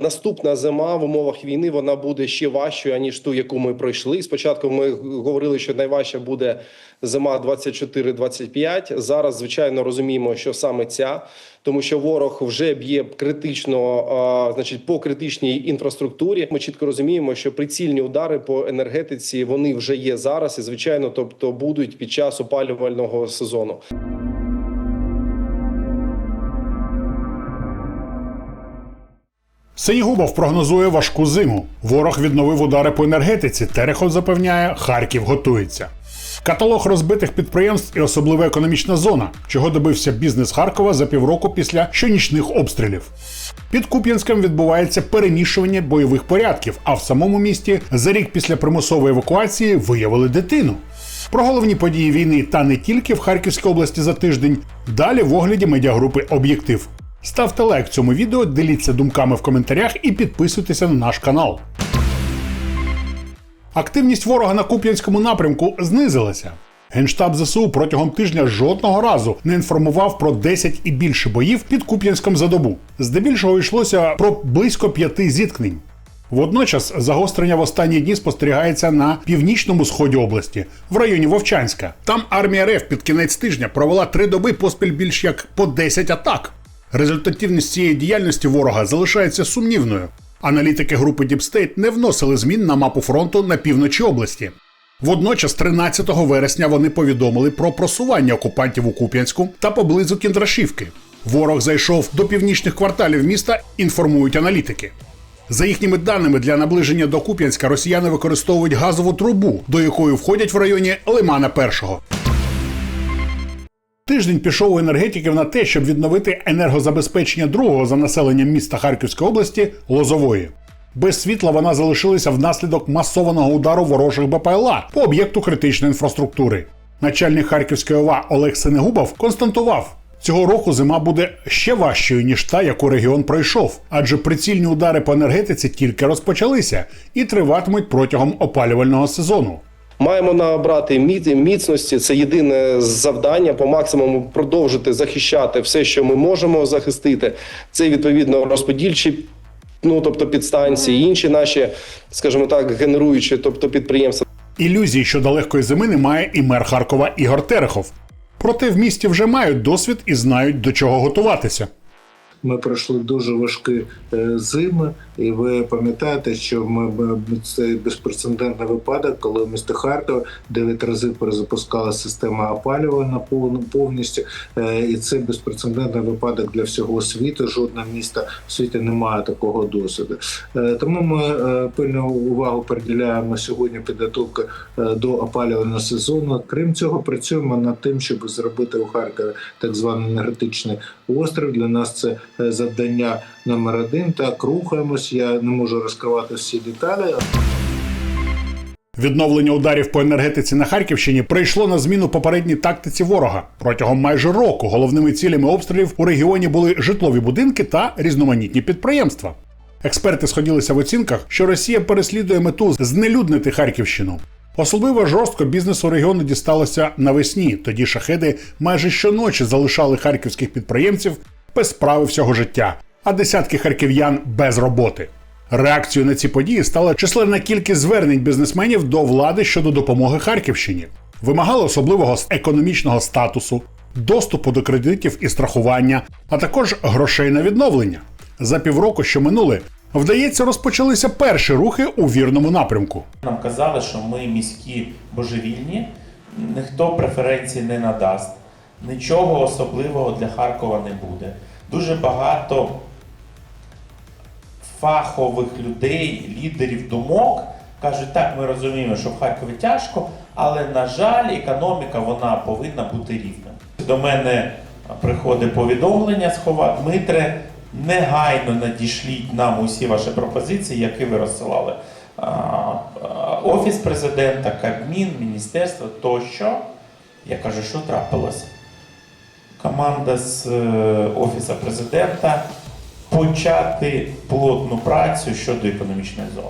Наступна зима в умовах війни вона буде ще важчою аніж ту, яку ми пройшли. Спочатку ми говорили, що найважча буде зима 24-25. Зараз звичайно розуміємо, що саме ця, тому що ворог вже б'є критично, а, значить, по критичній інфраструктурі. Ми чітко розуміємо, що прицільні удари по енергетиці вони вже є зараз, і звичайно, тобто будуть під час опалювального сезону. Синігубов прогнозує важку зиму. Ворог відновив удари по енергетиці. Терехов запевняє, Харків готується. Каталог розбитих підприємств і особлива економічна зона, чого добився бізнес Харкова за півроку після щонічних обстрілів. Під Куп'янськом відбувається перемішування бойових порядків, а в самому місті за рік після примусової евакуації виявили дитину. Про головні події війни та не тільки в Харківській області за тиждень. Далі в огляді медіагрупи Об'єктив. Ставте лайк цьому відео, діліться думками в коментарях і підписуйтеся на наш канал. Активність ворога на Куп'янському напрямку знизилася. Генштаб ЗСУ протягом тижня жодного разу не інформував про 10 і більше боїв під Куп'янськом за добу. Здебільшого йшлося про близько п'яти зіткнень. Водночас загострення в останні дні спостерігається на північному сході області, в районі Вовчанська. Там армія РФ під кінець тижня провела три доби поспіль більш як по 10 атак. Результативність цієї діяльності ворога залишається сумнівною. Аналітики групи Діпстейт не вносили змін на мапу фронту на півночі області. Водночас, 13 вересня, вони повідомили про просування окупантів у Куп'янську та поблизу Кіндрашівки. Ворог зайшов до північних кварталів міста, інформують аналітики. За їхніми даними, для наближення до Куп'янська росіяни використовують газову трубу, до якої входять в районі Лимана Першого. Тиждень пішов у енергетиків на те, щоб відновити енергозабезпечення другого за населенням міста Харківської області Лозової. Без світла вона залишилася внаслідок масованого удару ворожих БПЛА по об'єкту критичної інфраструктури. Начальник Харківської ОВА Олег Синегубов константував, цього року зима буде ще важчою, ніж та, яку регіон пройшов, адже прицільні удари по енергетиці тільки розпочалися і триватимуть протягом опалювального сезону. Маємо набрати міць- міцності. Це єдине завдання по максимуму продовжити захищати все, що ми можемо захистити. Це відповідно розподільчі. Ну, тобто підстанції, інші наші, скажімо так, генеруючі, тобто підприємства. Ілюзій щодо легкої зими немає і мер Харкова Ігор Терехов. Проте в місті вже мають досвід і знають до чого готуватися. Ми пройшли дуже важкі е, зими, і ви пам'ятаєте, що ми, ми це безпрецедентний випадок, коли в місті Харкова 9 разів перезапускала система опалювання пов- повністю. Е, І це безпрецедентний випадок для всього світу. Жодне місто в світі не має такого досвіду. Е, Тому ми пильну увагу приділяємо сьогодні підготовки до опалювального сезону. Крім цього, працюємо над тим, щоб зробити у Харкові так званий енергетичний острів. Для нас це завдання номер один. Так рухаємось. Я не можу розкривати всі деталі. Відновлення ударів по енергетиці на Харківщині прийшло на зміну попередній тактиці ворога. Протягом майже року головними цілями обстрілів у регіоні були житлові будинки та різноманітні підприємства. Експерти сходилися в оцінках, що Росія переслідує мету знелюднити Харківщину. Особливо жорстко бізнесу регіону дісталося навесні. Тоді шахеди майже щоночі залишали харківських підприємців без справи всього життя, а десятки харків'ян без роботи. Реакцією на ці події стала численна кількість звернень бізнесменів до влади щодо допомоги Харківщині. Вимагали особливого економічного статусу, доступу до кредитів і страхування, а також грошей на відновлення. За півроку, що минули, вдається, розпочалися перші рухи у вірному напрямку. Нам казали, що ми міські божевільні, ніхто преференцій не надасть, нічого особливого для Харкова не буде. Дуже багато фахових людей, лідерів думок кажуть, так, ми розуміємо, що в Харкові тяжко, але на жаль, економіка вона повинна бути рівна. До мене приходить повідомлення з Хова, Дмитре, негайно надішліть нам усі ваші пропозиції, які ви розсилали. Офіс президента, Кабмін, міністерство тощо. Я кажу, що трапилось? Команда з е, Офісу президента почати плотну працю щодо економічної зони.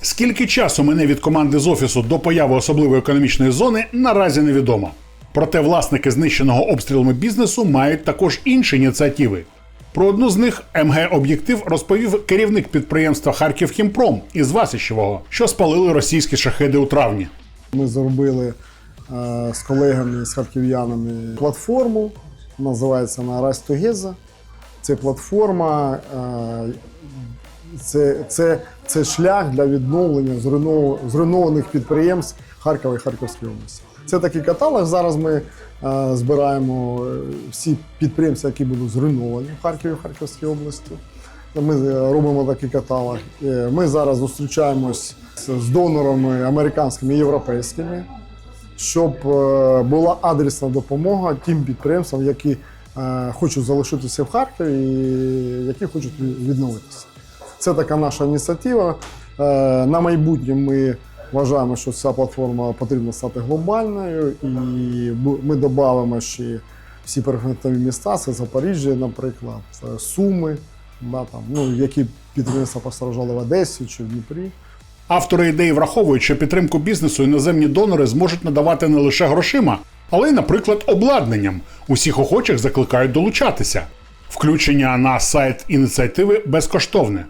Скільки часу мине від команди з офісу до появи особливої економічної зони, наразі невідомо. Проте власники знищеного обстрілами бізнесу мають також інші ініціативи. Про одну з них МГ Об'єктив розповів керівник підприємства Харків Хімпром із Васищевого, що спалили російські шахеди у травні. Ми зробили е, з колегами, з харків'янами платформу, називається вона Rise Together. Це платформа, е, це, це, це шлях для відновлення зруйнованих підприємств Харкова і Харківської області. Це такий каталог. Зараз ми е, збираємо е, всі підприємства, які будуть зруйновані в Харкові і Харківській області. Ми робимо такий каталог. Ми зараз зустрічаємось з донорами американськими і європейськими, щоб е, була адресна допомога тим підприємствам, які е, хочуть залишитися в Харкові і які хочуть відновитися. Це така наша ініціатива. Е, На майбутнє ми вважаємо, що ця платформа потрібно стати глобальною, і ми додамо ще всі периферійні міста, це Запоріжжя, наприклад, Суми, да, там, ну, які підприємства постраждали в Одесі чи в Дніпрі. Автори ідеї враховують, що підтримку бізнесу іноземні донори зможуть надавати не лише грошима, але й, наприклад, обладнанням. Усіх охочих закликають долучатися. Включення на сайт ініціативи безкоштовне.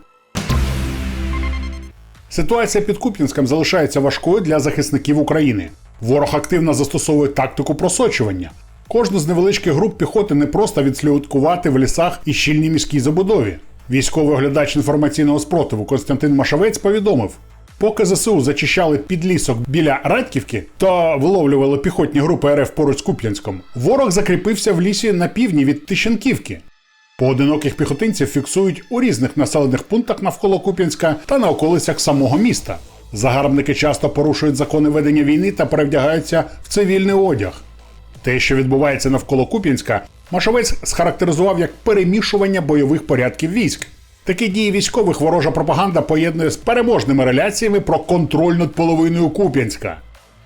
Ситуація під Куп'янськом залишається важкою для захисників України. Ворог активно застосовує тактику просочування. Кожну з невеличких груп піхоти не просто відслідкувати в лісах і щільній міській забудові. Військовий оглядач інформаційного спротиву Константин Машавець повідомив: поки ЗСУ зачищали підлісок біля Радківки та виловлювали піхотні групи РФ поруч з Куп'янськом, ворог закріпився в лісі на півдні від Тищенківки. Поодиноких піхотинців фіксують у різних населених пунктах навколо Куп'янська та на околицях самого міста. Загарбники часто порушують закони ведення війни та перевдягаються в цивільний одяг. Те, що відбувається навколо Куп'янська, Машовець схарактеризував як перемішування бойових порядків військ. Такі дії військових ворожа пропаганда поєднує з переможними реляціями про контроль над половиною Куп'янська.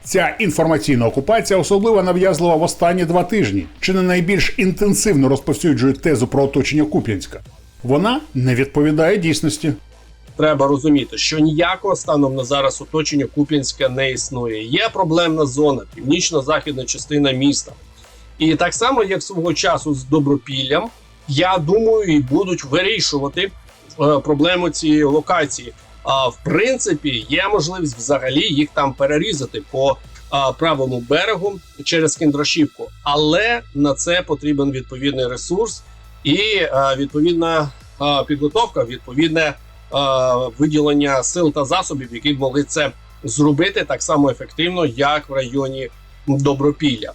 Ця інформаційна окупація особливо нав'язлива в останні два тижні, чи не найбільш інтенсивно розповсюджує тезу про оточення Куп'янська. Вона не відповідає дійсності. треба розуміти, що ніякого станом на зараз оточення Куп'янська не існує. Є проблемна зона, північно-західна частина міста. І так само, як свого часу з добропіллям, я думаю, і будуть вирішувати проблему цієї локації. А в принципі, є можливість взагалі їх там перерізати по а, правому берегу через Кіндрашівку, але на це потрібен відповідний ресурс і а, відповідна а, підготовка, відповідне е, виділення сил та засобів, які б могли це зробити так само ефективно, як в районі Добропілля.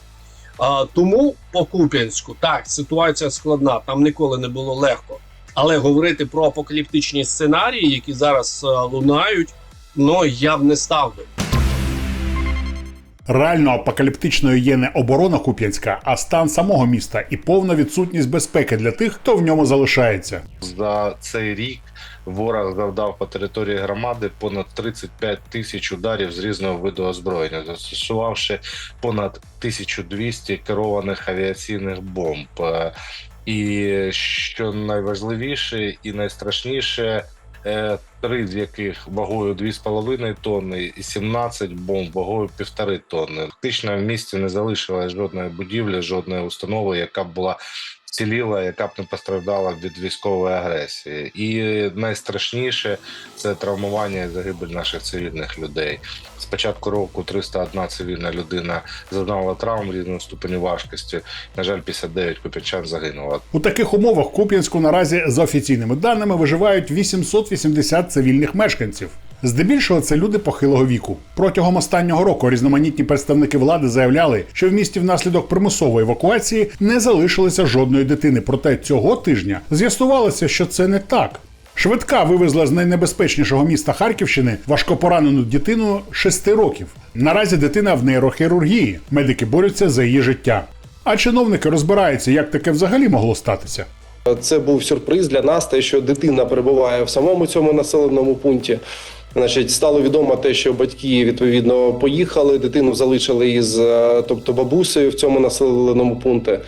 Е, тому по Куп'янську так ситуація складна, там ніколи не було легко. Але говорити про апокаліптичні сценарії, які зараз е, лунають, ну я б не став би. Реально апокаліптичною є не оборона Куп'янська, а стан самого міста і повна відсутність безпеки для тих, хто в ньому залишається. За цей рік ворог завдав по території громади понад 35 тисяч ударів з різного виду озброєння, застосувавши понад 1200 керованих авіаційних бомб. І що найважливіше і найстрашніше, е, три з яких вагою 2,5 тонни і 17 бомб вагою 1,5 тонни. Фактично в місті не залишилось жодної будівлі, жодної установи, яка була вціліла, яка б не постраждала від військової агресії. І найстрашніше це травмування і загибель наших цивільних людей. З початку року 301 цивільна людина зазнала травм різного ступеню важкості. На жаль, 59 куп'янчан загинуло. У таких умовах Куп'янську наразі за офіційними даними виживають 880 цивільних мешканців. Здебільшого це люди похилого віку. Протягом останнього року різноманітні представники влади заявляли, що в місті внаслідок примусової евакуації не залишилося жодної дитини. Проте цього тижня з'ясувалося, що це не так. Швидка вивезла з найнебезпечнішого міста Харківщини важкопоранену дитину 6 років. Наразі дитина в нейрохірургії. Медики борються за її життя. А чиновники розбираються, як таке взагалі могло статися. Це був сюрприз для нас, те, що дитина перебуває в самому цьому населеному пункті. Значить, стало відомо те, що батьки відповідно поїхали, дитину залишили із е, тобто бабусею в цьому населеному пункті.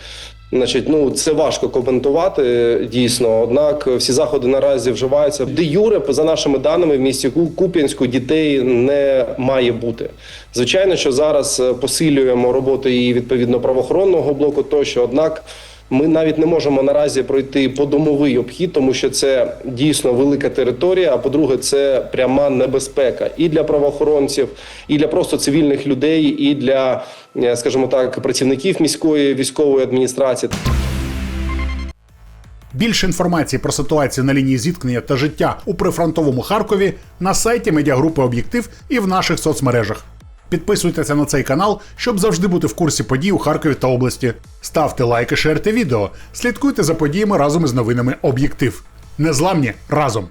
Значить, ну це важко коментувати дійсно. Однак всі заходи наразі вживаються. Де юре, за нашими даними, в місті Куп'янську дітей не має бути. Звичайно, що зараз е, посилюємо роботу і відповідно правоохоронного блоку, тощо однак. Ми навіть не можемо наразі пройти подомовий обхід, тому що це дійсно велика територія. А по-друге, це пряма небезпека і для правоохоронців, і для просто цивільних людей, і для, е, скажімо так, працівників міської військової адміністрації. Більше інформації про ситуацію на лінії зіткнення та життя у прифронтовому Харкові на сайті медіагрупи Об'єктив і в наших соцмережах. Підписуйтеся на цей канал, щоб завжди бути в курсі подій у Харкові та області. Ставте лайки, шерте відео, слідкуйте за подіями разом із новинами Об'єктив. Незламні разом!